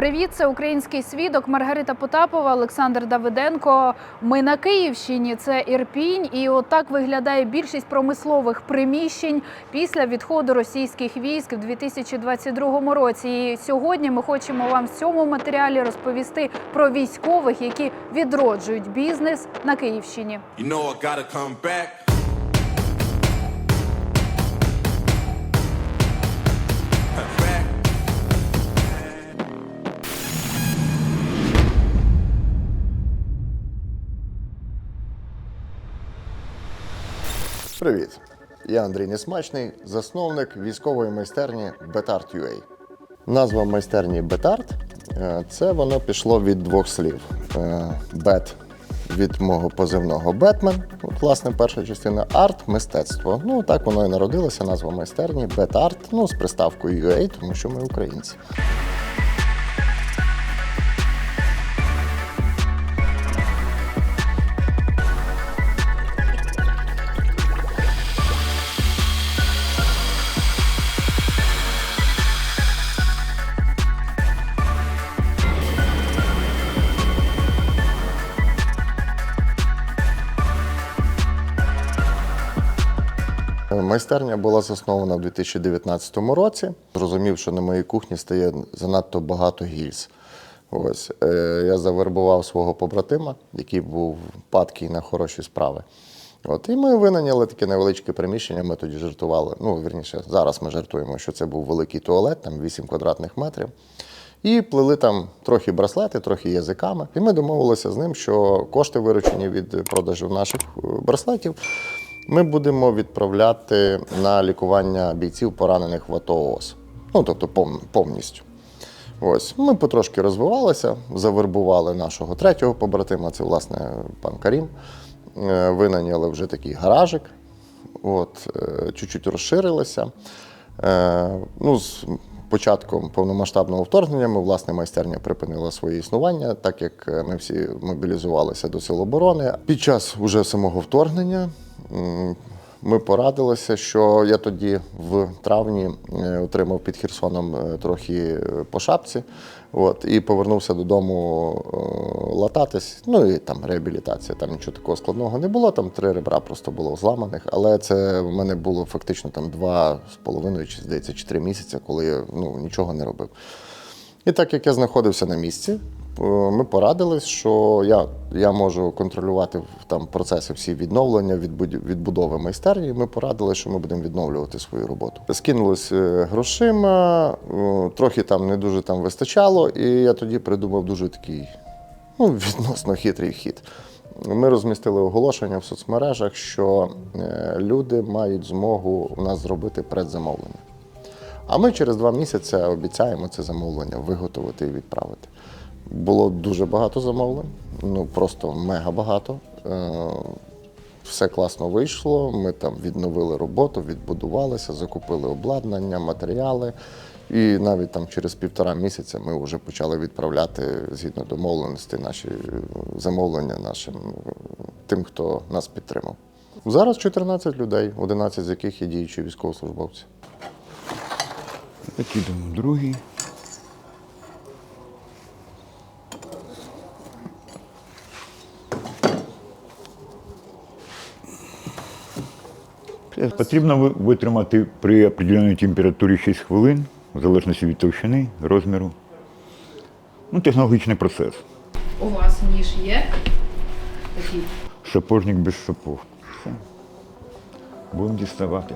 Привіт, це український свідок Маргарита Потапова, Олександр Давиденко. Ми на Київщині. Це Ірпінь, і отак виглядає більшість промислових приміщень після відходу російських військ в 2022 році. І сьогодні ми хочемо вам в цьому матеріалі розповісти про військових, які відроджують бізнес на Київщині. You know I gotta come back. Привіт! Я Андрій Несмачний, засновник військової майстерні Betart UA. Назва майстерні Betart е, – це воно пішло від двох слів: Е, Бет від мого позивного Бетмен. Власне, перша частина арт мистецтво. Ну так воно і народилося. Назва майстерні Betart, ну з приставкою UA, тому що ми українці. Майстерня була заснована в 2019 році. Зрозумів, що на моїй кухні стає занадто багато гільз. Ось е, я завербував свого побратима, який був падкий на хороші справи. От, і ми винайняли таке невеличке приміщення. Ми тоді жартували. Ну, вірніше, зараз ми жартуємо, що це був великий туалет, там 8 квадратних метрів. І плели там трохи браслети, трохи язиками. І ми домовилися з ним, що кошти, виручені від продажу наших е, браслетів, ми будемо відправляти на лікування бійців, поранених в АТО ООС. Ну, тобто повністю. Ось ми потрошки розвивалися, завербували нашого третього побратима, це власне пан Карім. Е, Винайняли вже такий гаражик. От, е, чуть-чуть розширилися. Е, Ну, з початком повномасштабного вторгнення ми, власне, майстерня припинила своє існування, так як ми всі мобілізувалися до Сил оборони. Під час уже самого вторгнення ми порадилися, що я тоді в травні е, отримав під Херсоном е, трохи е, по шапці. От, і повернувся додому лататись. Ну і там реабілітація. Там нічого такого складного не було. Там три ребра просто було зламаних. Але це в мене було фактично там два з половиною, чи здається, чи три місяці, коли я ну, нічого не робив. І так як я знаходився на місці, ми порадились, що я, я можу контролювати там процеси всі відновлення, відбуд- відбудови майстерні. Ми порадили, що ми будемо відновлювати свою роботу. Скинулись е, грошима, е, трохи там не дуже там вистачало, і я тоді придумав дуже такий ну, відносно хитрий хід. Ми розмістили оголошення в соцмережах, що е, люди мають змогу у нас зробити предзамовлення. А ми через два місяці обіцяємо це замовлення виготовити і відправити. Було дуже багато замовлень, ну просто мега багато. Е, Все класно вийшло. Ми там відновили роботу, відбудувалися, закупили обладнання, матеріали. І навіть там через півтора місяця ми вже почали відправляти згідно домовленості наші е, замовлення нашим е, тим, хто нас підтримав. Зараз 14 людей, 11 з яких є діючі військовослужбовці. Закидуємо другий. Потрібно витримати при определеній температурі 6 хвилин, в залежності від товщини, розміру. Ну, технологічний процес. У вас ніж є такий. Сапожник без сапог. Все. Будемо діставати.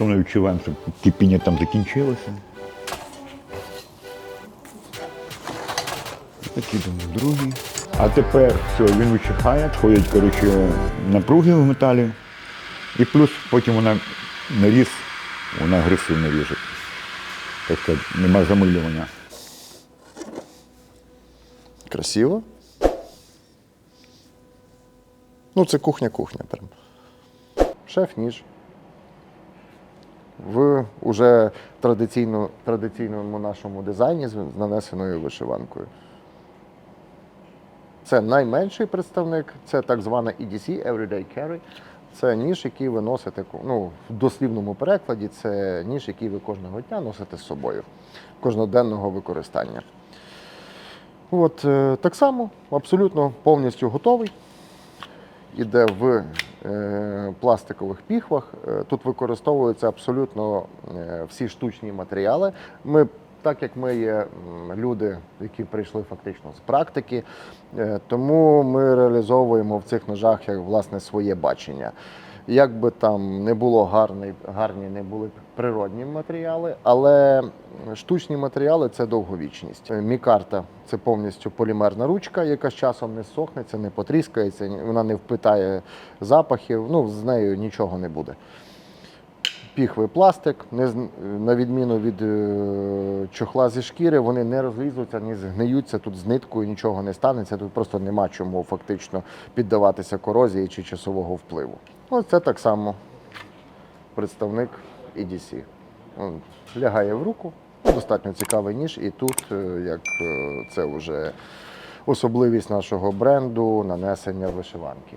Ми відчуваємо, що кипіння там закінчилося. Закидуємо другий. А тепер все, він вичихає, сходять коротше, напруги в металі. І плюс потім вона наріз, вона агресивно ріже. Сказати, нема замилювання. Красиво. Ну, це кухня-кухня прям. Шеф-ніж. В уже традиційно, традиційному нашому дизайні з нанесеною вишиванкою. Це найменший представник, це так звана EDC, Everyday Carry. Це ніж, який ви носите ну, в дослівному перекладі, це ніж, який ви кожного дня носите з собою, кожноденного використання. От е, так само, абсолютно повністю готовий. Іде в пластикових піхвах. Е, Тут використовуються абсолютно е, всі штучні матеріали. Ми, так як ми є люди, які прийшли фактично з практики, е, тому ми реалізовуємо в цих ножах як власне своє бачення. Як би там не було гарний, гарні, не були природні матеріали, але штучні матеріали це довговічність. Мікарта це повністю полімерна ручка, яка з часом не сохнеться, не потріскається, вона не впитає запахів. Ну, з нею нічого не буде. Піхви пластик, не на відміну від е, чохла зі шкіри, вони не розлізуться, не згниються тут з ниткою, нічого не станеться. Тут просто нема чому фактично піддаватися корозії чи часового впливу. Ось це так само представник EDC. Він лягає в руку, достатньо цікавий ніж, і тут, е, як е, це вже особливість нашого бренду, нанесення вишиванки.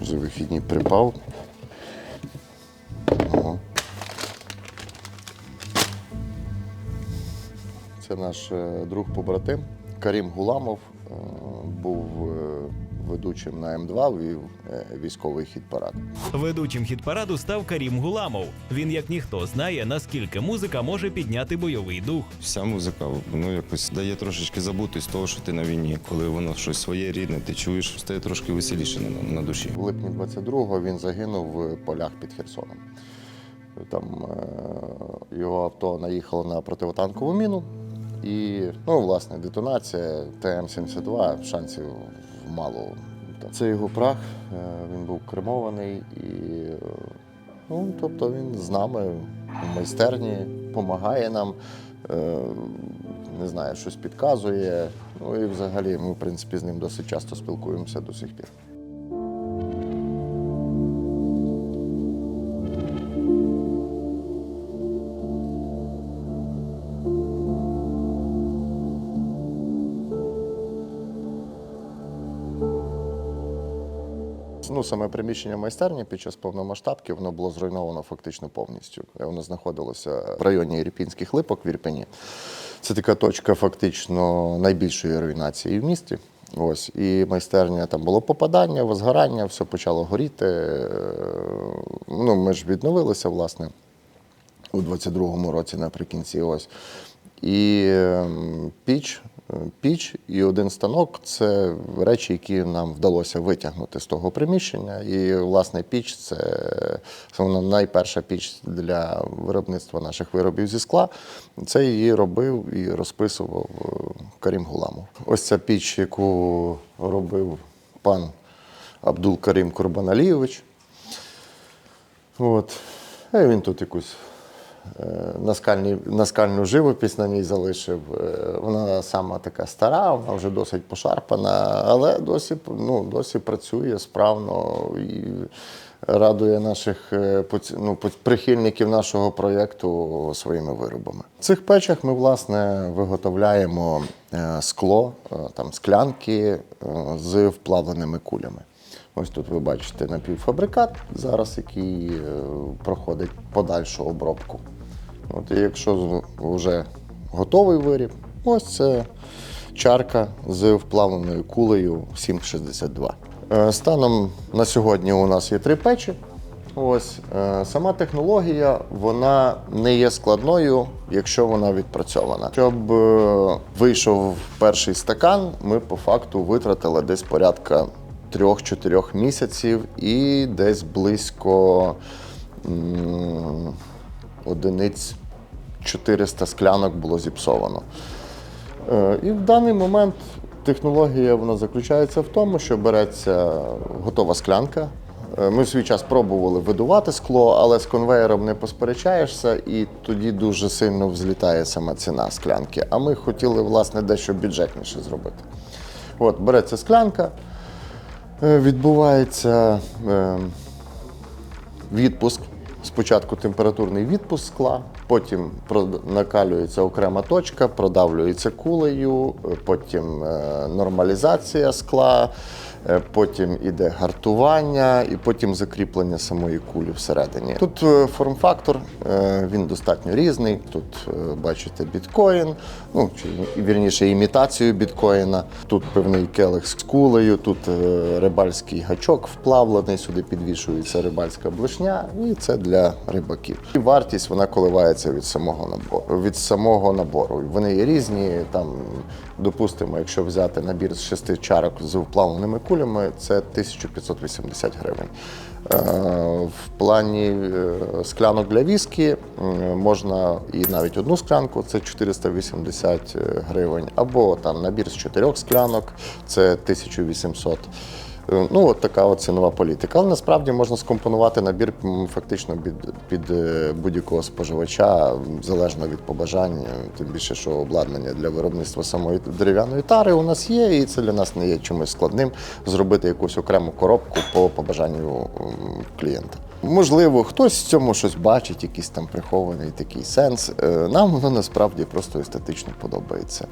Вже вихідні припав. Це наш е, друг побратим Карім Гуламов е, був е, ведучим на М2, вів військовий хіт парад. Ведучим хіт-параду став Карім Гуламов. Він як ніхто знає, наскільки музика може підняти бойовий дух. Вся музика ну якось дає трошечки забутись того, що ти на війні. Коли воно щось своє рідне, ти чуєш, стає трошки веселіше на, на душі. В липні 22-го він загинув в полях під Херсоном. Там е, його авто наїхало на противотанкову міну. І, ну, власне, детонація ТМ-72 шансів мало. Це його прах, е, він був кремований і ну, тобто він з нами в майстерні, допомагає нам, е, не знаю, щось підказує. Ну і взагалі ми, в принципі, з ним досить часто спілкуємося до сих пір. Ну, саме приміщення майстерні під час повномасштабки воно було зруйновано фактично повністю. Воно знаходилося в районі Ірпінських липок в Ірпені. Це така точка фактично найбільшої руйнації в місті. Ось і майстерня там було попадання, возгорання, все почало горіти. Е, Ну, ми ж відновилися, власне, у 22-му році наприкінці. Ось. І ем, піч, е, піч і один станок це речі, які нам вдалося витягнути з того приміщення. І, власне, піч це вона найперша піч для виробництва наших виробів зі скла. Це її робив і розписував е, Карім Гуламов. Ось ця піч, яку робив пан Абдул Карім Курбаналійович. От. І він тут якусь е, наскальні, наскальну живопись на ній залишив. Е, Вона сама така стара, вона вже досить пошарпана, але досі, ну, досі працює справно і радує наших е, ну, прихильників нашого проєкту своїми виробами. В цих печах ми власне виготовляємо е, скло, е, там, склянки з вплавленими кулями. Ось тут ви бачите напівфабрикат зараз, який проходить подальшу обробку. От, і якщо вже готовий виріб, ось це чарка з вплавленою кулею 762. Е, Станом на сьогодні у нас є три печі. Ось е, сама технологія вона не є складною, якщо вона відпрацьована. Щоб е, вийшов перший стакан, ми по факту витратили десь порядка 3-4 місяців і десь близько одиниць 400 склянок було зіпсовано. І в даний момент технологія вона заключається в тому, що береться готова склянка, Е, Ми в свій час пробували видувати скло, але з конвеєром не посперечаєшся, і тоді дуже сильно взлітає сама ціна склянки. А ми хотіли, власне, дещо бюджетніше зробити. От, береться склянка, е, відбувається е, відпуск. Спочатку температурний відпуск скла, потім накалюється окрема точка, продавлюється кулею, потім е, нормалізація скла, е, потім іде гартування і потім закріплення самої кулі всередині. Тут е, форм-фактор, він достатньо різний. Тут бачите біткоін, ну чи вірніше імітацію біткоїна. Тут певний келих з кулею, тут рибальський гачок вплавлений, сюди підвішується рибальська блешня, і це для рибаків. І вартість вона коливається від самого набору. Від самого набору. Вони є різні. Там, допустимо, якщо взяти набір з шести чарок з вплавленими кулями, це 1580 гривень. Е, В плані е, склянок для віскі можна і навіть одну склянку це 480 гривень, або там набір з чотирьох склянок це 1800 Е, Ну, от така от цінова політика. Але насправді можна скомпонувати набір фактично під, під е, будь-якого споживача, залежно від побажань. Е, Тим більше, що обладнання для виробництва самої дерев'яної тари у нас є, і це для нас не є чимось складним зробити якусь окрему коробку по побажанню клієнта. Можливо, хтось в цьому щось бачить, якийсь там прихований такий сенс. Е, Нам воно насправді просто естетично подобається.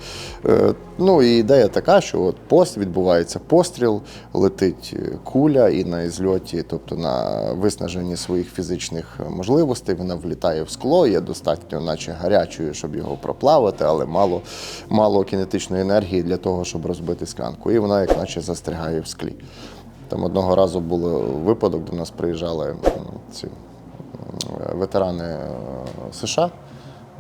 Е, Ну і ідея така, що от пост відбувається постріл, летить е, куля, і на зльоті, тобто на виснаженні своїх фізичних можливостей, вона влітає в скло, є достатньо, наче гарячою, щоб його проплавити, але мало, мало кінетичної енергії для того, щоб розбити склянку. І вона, як наче, застрягає в склі. Там одного разу був випадок, до нас приїжджали ці ветерани е, США.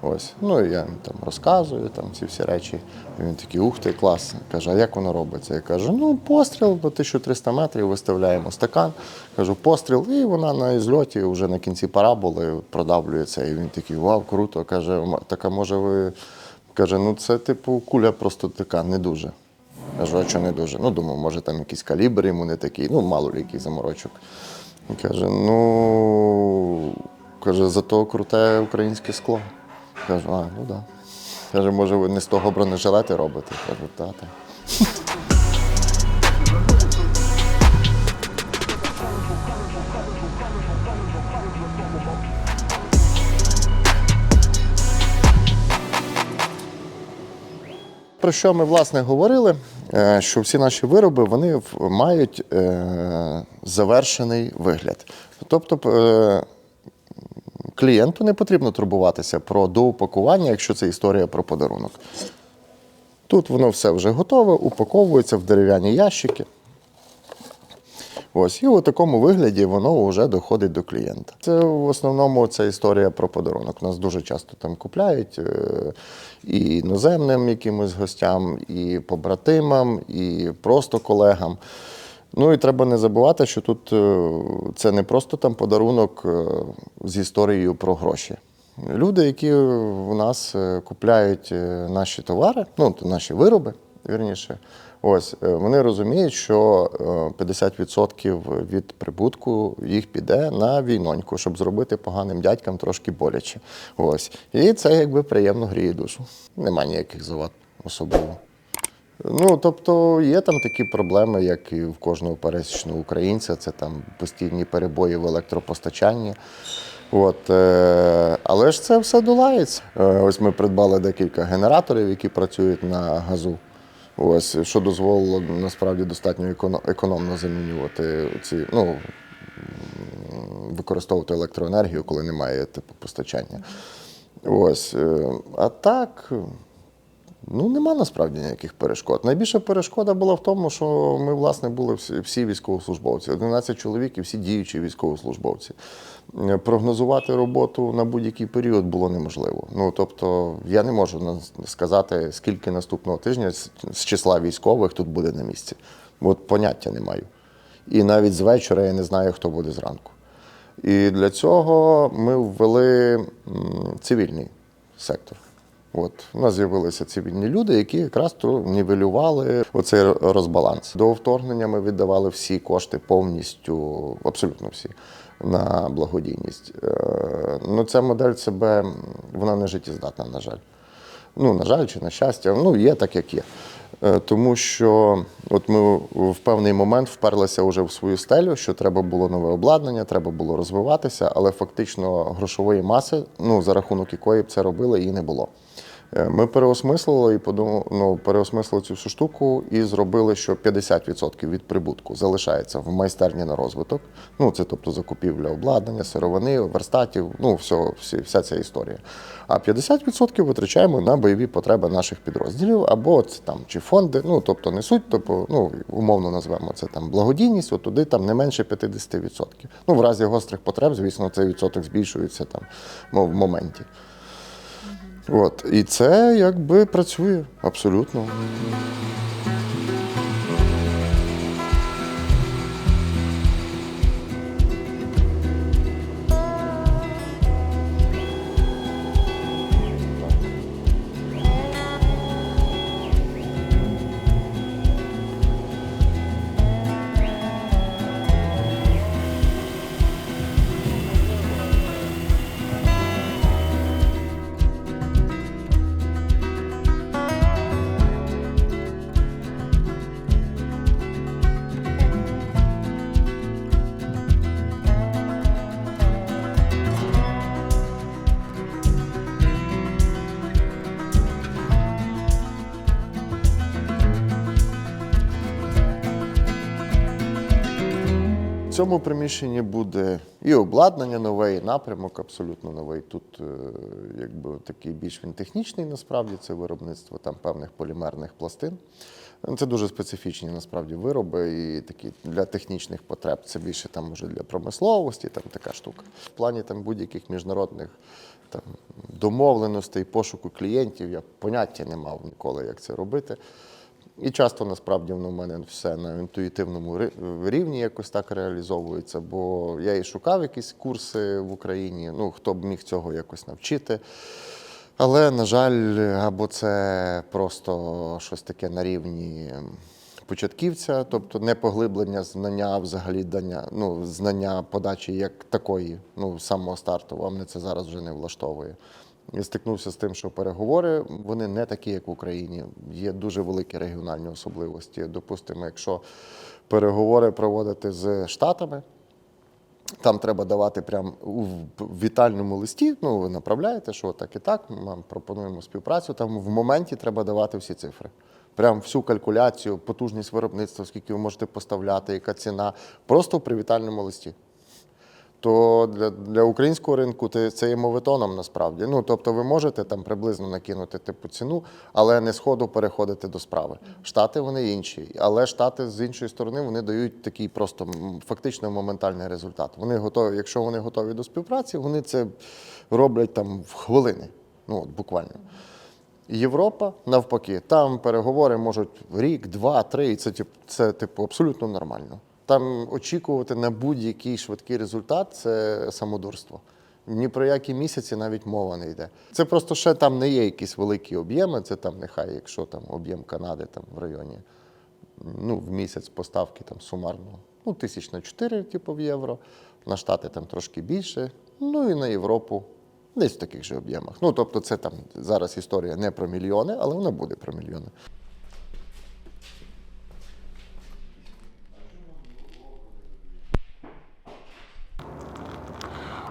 Ось. Ну і я там розказую там ці всі речі. І він такий, ух ти, клас. Каже, а як воно робиться? Я кажу, ну постріл до 1300 метрів виставляємо стакан. Кажу, постріл, і вона на зльоті вже на кінці параболи продавлюється. І він такий, вау, круто. Каже, «М- так а може ви. Каже, ну це типу куля просто така, не дуже. Кажу, а що не дуже? Ну, думав, може там якийсь калібр йому не такий, ну, мало ли який заморочок. І каже, ну каже, зато круте українське скло. Кажу, а, ну так. Да. Каже, може, ви не з того бронежилети робите? Кажу, та, та. Про що ми власне говорили? Е, Що всі наші вироби вони мають е, завершений вигляд. Тобто е, клієнту не потрібно турбуватися про доупакування, якщо це історія про подарунок. Тут воно все вже готове, упаковується в дерев'яні ящики. Ось, і у такому вигляді воно вже доходить до клієнта. Це в основному ця історія про подарунок. Нас дуже часто там купляють е, і іноземним якимось гостям, і побратимам, і просто колегам. Ну і треба не забувати, що тут е, це не просто там подарунок е, з історією про гроші. Люди, які в нас купляють наші товари, ну наші вироби, вірніше, ось е, вони розуміють, що е, 50% від прибутку їх піде на війноньку, щоб зробити поганим дядькам трошки боляче. Ось. І це якби приємно гріє душу. Нема ніяких завад особливо. Ну, тобто є там такі проблеми, як і в кожного пересічного українця, це там постійні перебої в електропостачанні. От, е, але ж це все долається. Е, ось ми придбали декілька генераторів, які працюють на газу. Ось, що дозволило насправді достатньо еконо- економно замінювати ці, ну, використовувати електроенергію, коли немає типу постачання. Ось. е, А так. Ну, нема насправді ніяких перешкод. Найбільша перешкода була в тому, що ми, власне, були всі, військовослужбовці. 11 чоловік і всі діючі військовослужбовці. Е, Прогнозувати роботу на будь-який період було неможливо. Ну, тобто, я не можу сказати, скільки наступного тижня з числа військових тут буде на місці. От поняття не маю. І навіть з вечора я не знаю, хто буде зранку. І для цього ми ввели цивільний сектор. От у нас з'явилися цивільні люди, які якраз нівелювали оцей розбаланс. До вторгнення ми віддавали всі кошти повністю, абсолютно всі, на благодійність. Е, Ну, ця модель себе вона не життєздатна, на жаль. Ну, на жаль, чи на щастя, ну є так, як є. Е, Тому що от ми в певний момент вперлися вже в свою стелю, що треба було нове обладнання, треба було розвиватися, але фактично грошової маси, ну за рахунок якої б це робили, її не було. Е, Ми переосмислили і подумали, ну, переосмислили цю всю штуку і зробили, що 50% від прибутку залишається в майстерні на розвиток. Ну, це тобто закупівля обладнання, сировини, верстатів, ну, все, всі, вся ця історія. А 50% витрачаємо на бойові потреби наших підрозділів, або це там чи фонди, ну тобто несуть, тобто, ну умовно назвемо це там благодійність, от туди там не менше 50%. Ну, в разі гострих потреб, звісно, цей відсоток збільшується там в моменті. От, і це якби працює абсолютно. Цьому приміщенні буде і обладнання нове, і напрямок абсолютно новий. Тут е, якби такий більш він технічний, насправді це виробництво там певних полімерних пластин. Це дуже специфічні насправді вироби і такі для технічних потреб. Це більше там може для промисловості, там така штука. В плані там будь-яких міжнародних там домовленостей, пошуку клієнтів я поняття не мав ніколи, як це робити. І часто насправді воно в мене все на інтуїтивному рівні якось так реалізовується, бо я і шукав якісь курси в Україні, ну хто б міг цього якось навчити. Але, на жаль, або це просто щось таке на рівні початківця, тобто не поглиблення знання, взагалі дання, ну, знання подачі як такої, ну, самого старту, а мене це зараз вже не влаштовує. Стикнувся з тим, що переговори вони не такі, як в Україні. Є дуже великі регіональні особливості. Допустимо, якщо переговори проводити з Штатами, там треба давати прямо у вітальному листі. Ну, ви направляєте, що так і так, ми пропонуємо співпрацю. Там в моменті треба давати всі цифри. Прям всю калькуляцію, потужність виробництва, скільки ви можете поставляти, яка ціна. Просто в привітальному листі. То для, для українського ринку це є моветоном насправді. Ну тобто ви можете там приблизно накинути типу ціну, але не сходу переходити до справи. Штати вони інші, але штати з іншої сторони вони дають такий просто фактично моментальний результат. Вони готові, якщо вони готові до співпраці, вони це роблять там в хвилини. Ну от буквально. Європа навпаки, там переговори можуть рік, два, три, і це, це типу абсолютно нормально. Там очікувати на будь-який швидкий результат це самодурство. Ні про які місяці навіть мова не йде. Це просто ще там не є якісь великі об'єми. Це там нехай, якщо там об'єм Канади там в районі ну, в місяць поставки там сумарно ну, тисяч на 4, типу, в євро. На Штати там трошки більше. Ну і на Європу десь в таких же об'ємах. Ну, тобто, це там зараз історія не про мільйони, але вона буде про мільйони.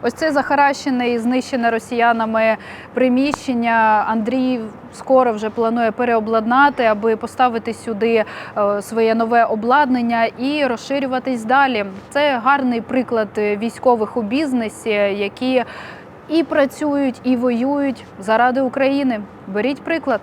Ось це захаращене і знищене росіянами приміщення. Андрій скоро вже планує переобладнати, аби поставити сюди е, своє нове обладнання і розширюватись далі. Це гарний приклад військових у бізнесі, які і працюють, і воюють заради України. Беріть приклад.